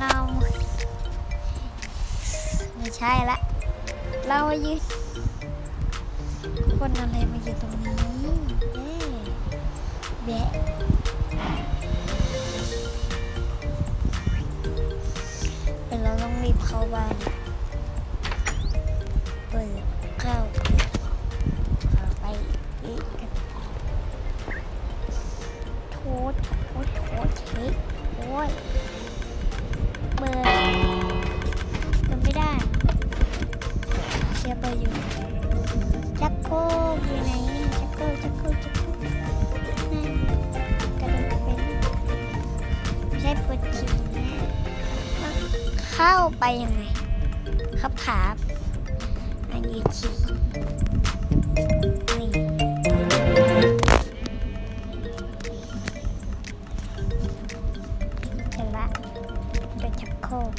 เรา ไม่ใช่ละ เรายืนคนอะไรมาอยู่ตรงนี้เบะเป็นเราต้องรีบเข้าบ้านเปิดข้าวไปอีกโทษโทษโทษเช็คโอ้ย จักโครกอยู่ไหนจักโครก้จักโครก้จักโก้นั่นกระโดดเป็นไม่ใช่ปวดฉี่นะเข้าไปยังไงครับขาอันนี้ฉี่นี่เสร็จละเป็นชักโครก